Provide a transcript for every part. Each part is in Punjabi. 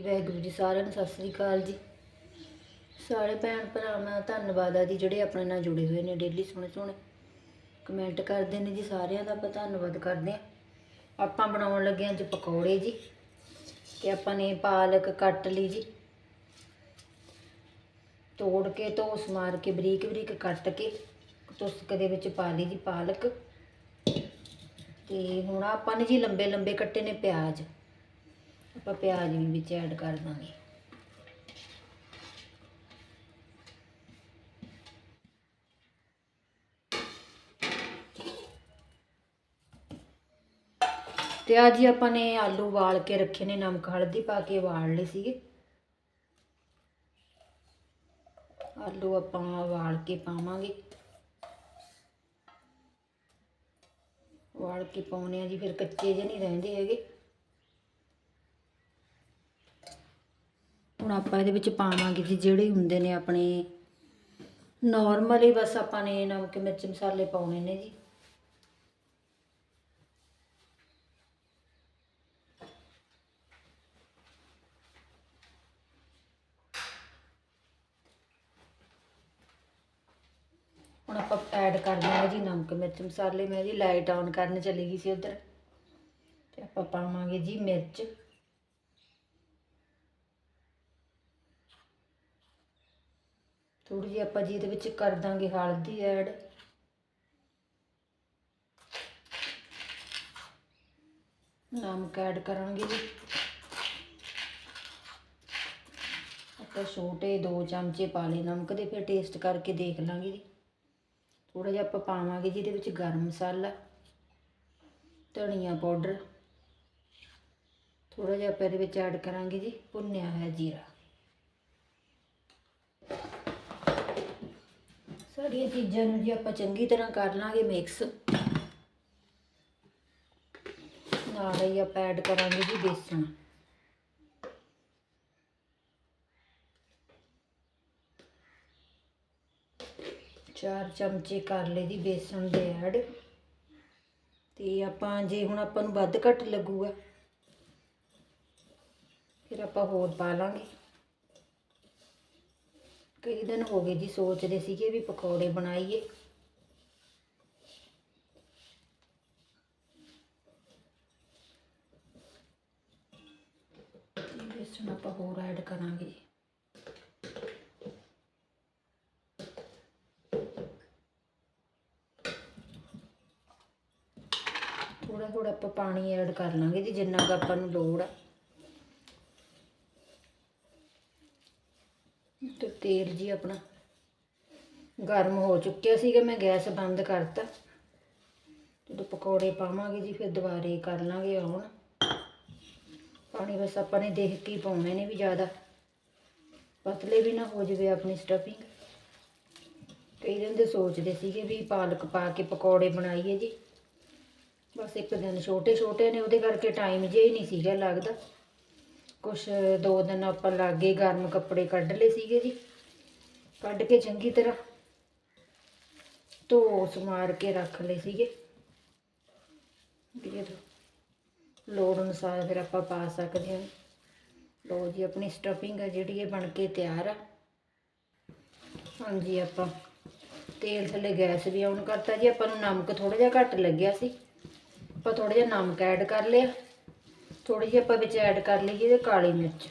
ਵਾਹਿਗੁਰੂ ਜੀ, ਸਾਰਿਆਂ ਨੂੰ ਸਤਿ ਸ੍ਰੀ ਅਕਾਲ ਜੀ। ਸਾਰੇ ਭੈਣ ਭਰਾਵਾਂ, ਧੰਨਵਾਦ ਆ ਜੀ, ਜਿਹੜੇ ਆਪਣੇ ਨਾਲ ਜੁੜੇ ਹੋਏ ਨੇ ਡੇਲੀ ਸੋਹਣੇ ਸੋਹਣੇ ਕਮੈਂਟ ਕਰਦੇ ਨੇ ਜੀ, ਸਾਰਿਆਂ ਦਾ ਆਪਾਂ ਧੰਨਵਾਦ ਕਰਦੇ ਆ ਆਪਾਂ ਬਣਾਉਣ ਲੱਗੇ ਹਾਂ ਅੱਜ ਪਕੌੜੇ ਜੀ, ਤੇ ਆਪਾਂ ਨੇ ਪਾਲਕ ਕੱਟ ਲਈ ਜੀ। ਤੋੜ ਕੇ ਧੋਸ ਮਾਰ ਕੇ, ਬਰੀਕ ਬਰੀਕ ਕੱਟ ਕੇ, ਤੁਸਕ ਦੇ ਵਿੱਚ ਪਾ ਲਈ ਜੀ ਪਾਲਕ। ਤੇ ਹੁਣ ਆਪਾਂ ਨੇ ਜੀ, ਲੰਬੇ ਲੰਬੇ ਕੱਟੇ ਨੇ ਪਿਆਜ਼। ਆਪਾਂ ਪਿਆਜ਼ ਵੀ ਵਿੱਚ ਐਡ ਕਰ ਦਾਂਗੇ। ਤੇ ਅੱਜ ਹੀ ਆਪਾਂ ਨੇ ਆਲੂ ਉਬਾਲ ਕੇ ਰੱਖੇ ਨੇ, ਨਮਕ, ਹਲਦੀ ਪਾ ਕੇ ਉਬਾਲ ਲਏ ਸੀਗੇ। ਆਲੂ ਆਪਾਂ ਉਬਾਲ ਕੇ ਪਾਵਾਂਗੇ। ਉਬਾਲ ਕੇ ਪਾਉਣੇ ਆ ਜੀ, ਫਿਰ ਕੱਚੇ ਜਿਹੇ ਨਹੀਂ ਰਹਿੰਦੇ ਹੈਗੇ। ਹੁਣ ਆਪਾਂ ਇਹਦੇ ਵਿੱਚ ਪਾਵਾਂਗੇ ਜੀ ਜਿਹੜੇ ਹੁੰਦੇ ਨੇ ਆਪਣੇ ਨਾਰਮਲੀ ਬਸ ਆਪਾਂ ਨੇ ਨਮਕ, ਮਿਰਚ, ਮਸਾਲੇ ਪਾਉਣੇ ਨੇ ਜੀ। ਹੁਣ ਆਪਾਂ ਐਡ ਕਰ ਦਿਆਂਗੇ ਜੀ ਨਮਕ, ਮਿਰਚ, ਮਸਾਲੇ। ਮੈਂ ਜੀ ਲਾਈਟ ਆਨ ਕਰਨ ਚਲੀ ਗਈ ਸੀ ਉਧਰ। ਤੇ ਆਪਾਂ ਪਾਵਾਂਗੇ ਜੀ ਮਿਰਚ। ਥੋੜੀ ਜਿਹੀ ਆਪਾਂ ਜੀ ਇਹਦੇ ਵਿੱਚ ਕਰ ਦਾਂਗੇ ਹਲਦੀ ਐਡ। ਨਮਕ ਐਡ ਕਰਾਂਗੇ ਜੀ। ਆਪਾਂ ਛੋਟੇ ਦੋ ਚਮਚੇ ਪਾ ਲਏ ਨਮਕ ਦੇ, ਫਿਰ ਟੇਸਟ ਕਰਕੇ ਦੇਖ ਲਾਂਗੇ ਜੀ। ਥੋੜਾ ਜਿਹਾ ਆਪਾਂ ਪਾਵਾਂਗੇ ਜੀ ਇਹਦੇ ਵਿੱਚ ਗਰਮ ਮਸਾਲਾ, ਧਨੀਆ ਪਾਊਡਰ। ਥੋੜਾ ਜਿਹਾ ਆਪਾਂ ਇਹਦੇ ਵਿੱਚ ਐਡ ਕਰਾਂਗੇ ਜੀ, ਭੁੰਨਿਆ ਹੋਇਆ ਜੀਰਾ। ਸਾਰੀਆਂ ਚੀਜ਼ਾਂ ਨੂੰ ਜੀ ਆਪਾਂ ਚੰਗੀ ਤਰ੍ਹਾਂ ਕਰ ਲਾਂਗੇ ਮਿਕਸ ਨਾਲ ਹੀ ਆਪਾਂ ਐਡ ਕਰਾਂਗੇ ਜੀ ਬੇਸਣ। ਚਾਰ ਚਮਚੇ ਕਰ ਲਏ ਜੀ ਬੇਸਣ ਦੇ ਐਡ ਤੇ ਆਪਾਂ ਜੇ ਹੁਣ ਆਪਾਂ ਨੂੰ ਵੱਧ ਘੱਟ ਲੱਗੂਗਾ, ਫਿਰ ਆਪਾਂ ਹੋਰ ਪਾ ਲਾਂਗੇ। ਕਈ ਦਿਨ ਹੋ ਗਏ ਜੀ ਸੋਚਦੇ ਸੀਗੇ ਵੀ ਪਕੌੜੇ ਬਣਾਈਏ। ਬੇਸਣ ਆਪਾਂ ਹੋਰ ਐਡ ਕਰਾਂਗੇ ਜੀ। ਥੋੜਾ ਥੋੜਾ ਆਪਾਂ ਪਾਣੀ ਐਡ ਕਰ ਲਾਂਗੇ ਜੀ, ਜਿੰਨਾ ਕੁ ਆਪਾਂ ਨੂੰ ਲੋੜ ਹੈ ਤੇ ਤੇਲ ਜੀ ਆਪਣਾ ਗਰਮ ਹੋ ਚੁੱਕਿਆ ਸੀਗਾ, ਮੈਂ ਗੈਸ ਬੰਦ ਕਰਤਾ। ਜਦੋਂ ਪਕੌੜੇ ਪਾਵਾਂਗੇ ਜੀ, ਫਿਰ ਦੁਬਾਰੇ ਕਰ ਲਾਂਗੇ ਆਉਣ। ਪਾਣੀ ਬਸ ਆਪਾਂ ਨੇ ਦੇਖ ਕੇ ਪਾਉਣੇ ਨੇ ਵੀ ਜ਼ਿਆਦਾ। ਪਤਲੇ ਵੀ ਨਾ ਹੋ ਜਵੇ ਆਪਣੀ ਸਟਫਿੰਗ ਕਈ ਦਿਨ ਦੇ ਸੋਚਦੇ ਸੀਗੇ ਵੀ ਪਾਲਕ ਪਾ ਕੇ ਪਕੌੜੇ ਬਣਾਈਏ ਜੀ। ਬਸ ਇੱਕ ਦਿਨ ਛੋਟੇ ਛੋਟੇ ਨੇ, ਉਹਦੇ ਕਰਕੇ ਟਾਈਮ ਜਿਹਾ ਹੀ ਨਹੀਂ ਸੀਗਾ ਲੱਗਦਾ। ਕੁਛ ਦੋ ਦਿਨ ਆਪਾਂ ਲਾਗੇ ਗਰਮ ਕੱਪੜੇ ਕੱਢ ਲਏ ਸੀਗੇ ਜੀ। ਕੱਢ ਕੇ ਚੰਗੀ ਤਰ੍ਹਾਂ ਧੋ ਸਮਾਰ ਕੇ ਰੱਖ ਲਏ ਸੀਗੇ। ਵੀ ਲੋੜ ਅਨੁਸਾਰ ਫਿਰ ਆਪਾਂ ਪਾ ਸਕਦੇ ਹਾਂ। ਲੋ ਜੀ, ਆਪਣੀ ਸਟਫਿੰਗ ਆ ਜਿਹੜੀ ਇਹ ਬਣ ਕੇ ਤਿਆਰ ਆ। ਹਾਂਜੀ, ਆਪਾਂ ਤੇਲ ਥੱਲੇ ਗੈਸ ਵੀ ਆਨ ਕਰਤਾ ਜੀ। ਆਪਾਂ ਨੂੰ ਨਮਕ ਥੋੜਾ ਜਿਹਾ ਘੱਟ ਲੱਗਿਆ ਸੀ। ਆਪਾਂ ਥੋੜਾ ਜਿਹਾ ਨਮਕ ਐਡ ਕਰ ਲਿਆ। ਥੋੜੀ ਜਿਹੀ ਆਪਾਂ ਵਿੱਚ ਐਡ ਕਰ ਲਈਏ ਇਹਦੇ ਕਾਲੀ ਮਿਰਚ।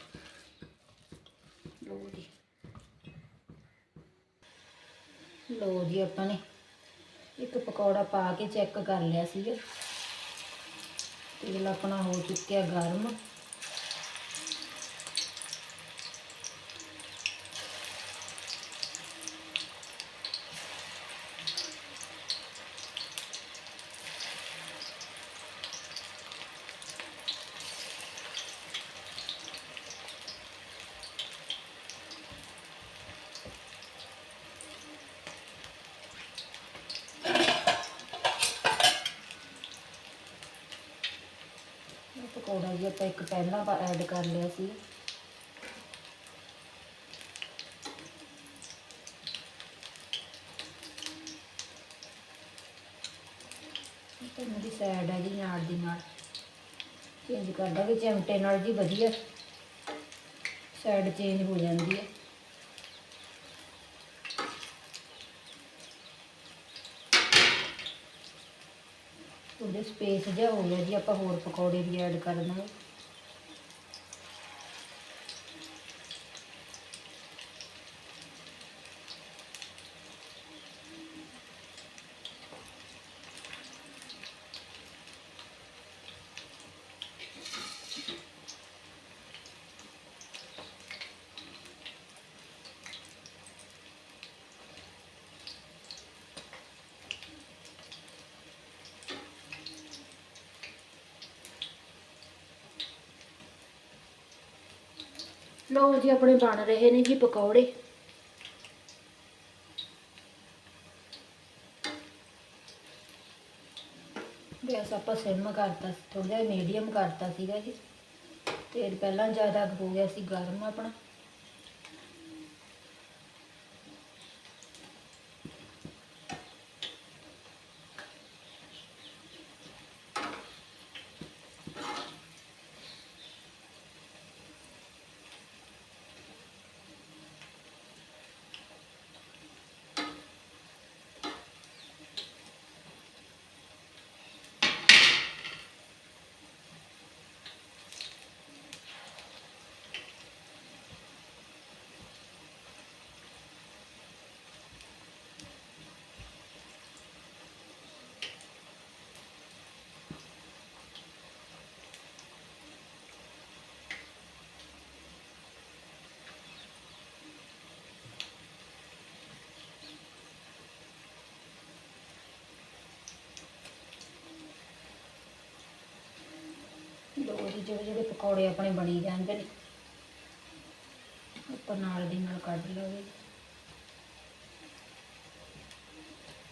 ਲੋ ਜੀ। ਲੋ ਜੀ ਆਪਾਂ ਨੇ ਇੱਕ ਪਕੌੜਾ ਪਾ ਕੇ ਚੈੱਕ ਕਰ ਲਿਆ ਸੀਗਾ। ਤੇਲ ਆਪਣਾ ਹੋ ਚੁੱਕਿਆ ਗਰਮ ਇਹ ਪਕੌੜਾ ਜੀ ਆਪਾਂ ਇੱਕ ਪਹਿਲਾਂ ਐਡ ਕਰ ਲਿਆ ਸੀ। ਇਹ ਮੇਰੀ ਸਾਈਡ ਹੈ ਜੀ ਨਾਲ ਦੀ ਨਾਲ। ਚੇਂਜ ਕਰ ਦਾਂਗੇ, ਚਮਟੇ ਨਾਲ ਜੀ ਵਧੀਆ। ਸਾਈਡ ਚੇਂਜ ਹੋ ਜਾਂਦੀ ਹੈ। ਉਹਦੇ ਸਪੇਸ ਜਿਹਾ ਹੋ ਗਿਆ ਜੀ ਆਪਾਂ ਹੋਰ ਪਕੌੜੇ ਵੀ ਐਡ ਕਰ ਦਾਂਗੇ ਲਓ ਜੀ, ਆਪਣੇ ਬਣ ਰਹੇ ਨੇ ਜੀ ਪਕੌੜੇ। ਗੈਸ ਆਪਾਂ ਸਿਮ ਕਰਤਾ ਥੋੜਾ ਜਿਹਾ ਮੀਡੀਅਮ ਕਰਤਾ ਸੀਗਾ ਜੀ। ਤੇਲ ਪਹਿਲਾਂ ਜ਼ਿਆਦਾ ਹੋ ਗਿਆ ਸੀ, ਗਰਮ ਆਪਣਾ। ਲਓ ਜੀ ਜਿਹੜੇ ਜਿਹੜੇ ਪਕੌੜੇ ਆਪਣੇ ਬਣੀ ਜਾਂਦੇ ਨੇ, ਉੱਪਰ ਨਾਲ ਦੀ ਨਾਲ ਕੱਢ ਲਵਾਂਗੇ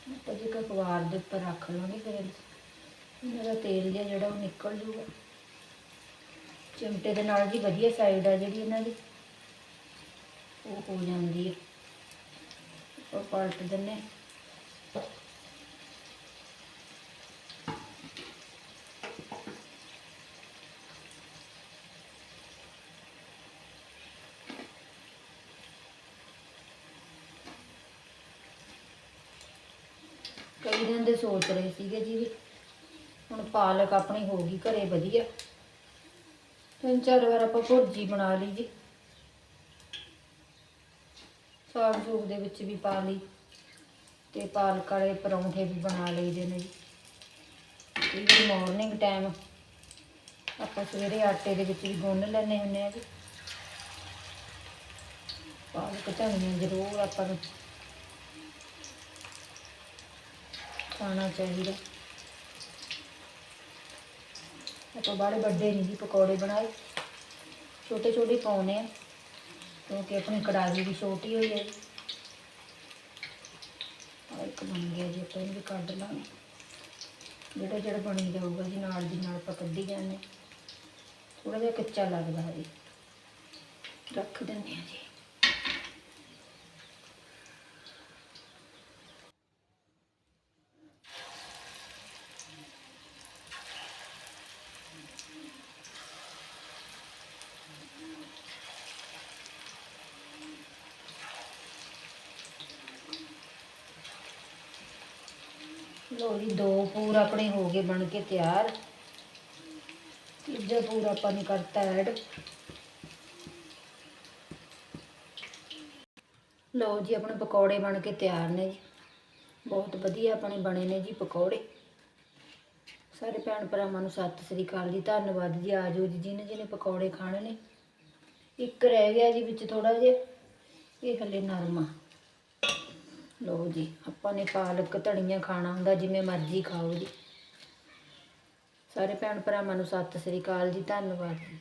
ਆਪਾਂ ਜੇ ਕਕਵਾਰ ਦੇ ਉੱਪਰ ਰੱਖ ਲਵਾਂਗੇ ਫਿਰ, ਇਹਨਾਂ ਦਾ ਤੇਲ ਜਿਹਾ ਜਿਹੜਾ ਉਹ ਨਿਕਲ ਜੂਗਾ। ਚਿਮਟੇ ਦੇ ਨਾਲ ਜੀ ਵਧੀਆ ਸਾਈਡ ਆ ਜਿਹੜੀ ਇਹਨਾਂ ਦੀ, ਉਹ ਹੋ ਜਾਂਦੀ ਹੈ ਆਪਾਂ ਪਲਟ ਦਿੰਨੇ ਕਈ ਦੇ ਸੋਚ ਰਹੇ ਸੀਗੇ ਜੀ ਹੁਣ ਪਾਲਕ ਆਪਣੀ ਹੋ ਗਈ ਘਰੇ ਵਧੀਆ। ਤਿੰਨ ਚਾਰ ਵਾਰ ਆਪਾਂ ਭੁਰਜੀ ਬਣਾ ਲਈ ਜੀ। ਸਾਗ ਸੂਗ ਦੇ ਵਿੱਚ ਵੀ ਪਾ ਲਈ ਤੇ ਪਾਲਕ ਵਾਲੇ ਪਰੌਂਠੇ ਵੀ ਬਣਾ ਲਈਦੇ ਨੇ ਜੀ। ਇਹ ਮਾਰਨਿੰਗ ਟਾਈਮ ਆਪਾਂ ਸਵੇਰੇ ਆਟੇ ਦੇ ਵਿੱਚ ਵੀ ਗੁੰਨ ਲੈਂਦੇ ਹੁੰਦੇ ਆ ਜੀ। ਪਾਲਕ ਧਨੀਆ ਜ਼ਰੂਰ ਆਪਾਂ ਨੂੰ ਖਾਣਾ ਚਾਹੀਦਾ। ਆਪਾਂ ਬਾੜੇ ਵੱਡੇ ਨਹੀਂ ਜੀ, ਪਕੌੜੇ ਬਣਾਏ। ਛੋਟੇ ਛੋਟੇ ਪਾਉਣੇ ਆ, ਕਿਉਂਕਿ ਆਪਣੀ ਕੜਾਹੀ ਵੀ ਛੋਟੀ ਹੋਈ ਹੈ। ਜੀ ਇੱਕ ਬਣ ਗਿਆ ਜੀ, ਆਪਾਂ ਇਹਨੂੰ ਵੀ ਕੱਢ ਲਾਂਗੇ। ਜਿਹੜਾ ਜਿਹੜਾ ਬਣੀ ਜਾਊਗਾ ਜੀ, ਨਾਲ ਦੀ ਨਾਲ ਆਪਾਂ ਕੱਢੀ ਜਾਂਦੇ ਥੋੜਾ ਜਿਹਾ ਕੱਚਾ ਲੱਗਦਾ ਹੈ ਜੀ। ਰੱਖ ਦਿੰਦੇ ਆ ਜੀ। ਲੋ ਜੀ ਦੋ ਪੂਰ ਆਪਣੇ ਹੋ ਗਏ, ਬਣ ਕੇ ਤਿਆਰ। ਤੀਜਾ ਪੂਰ ਆਪਾਂ ਨੇ ਕਰਤਾ ਐਡ। ਲੋ ਜੀ, ਆਪਣੇ ਪਕੌੜੇ ਬਣ ਕੇ ਤਿਆਰ ਨੇ ਜੀ। ਬਹੁਤ ਵਧੀਆ ਆਪਣੇ ਬਣੇ ਨੇ ਜੀ ਪਕੌੜੇ। ਸਾਰੇ ਭੈਣ ਭਰਾਵਾਂ ਨੂੰ ਸਤਿ ਸ੍ਰੀ ਅਕਾਲ ਜੀ, ਧੰਨਵਾਦ ਜੀ। ਆਜੋ ਜੀ ਜਿਹਨੇ ਜਿਹਨੇ ਪਕੌੜੇ ਖਾਣੇ ਨੇ। ਇੱਕ ਰਹਿ ਗਿਆ ਜੀ ਵਿੱਚ ਥੋੜਾ ਜਿਹਾ, ਇਹ ਹਲੇ ਨਰਮਾ। ਲਓ ਜੀ, ਆਪਾਂ ਨੇ ਪਾਲਕ ਧਨੀਆ ਖਾਣਾ ਹੁੰਦਾ, ਜਿਵੇਂ ਮਰਜ਼ੀ ਖਾਓ ਜੀ। ਸਾਰੇ ਭੈਣ ਭਰਾਵਾਂ ਨੂੰ ਸਤਿ ਸ੍ਰੀ ਅਕਾਲ ਜੀ, ਧੰਨਵਾਦ ਜੀ।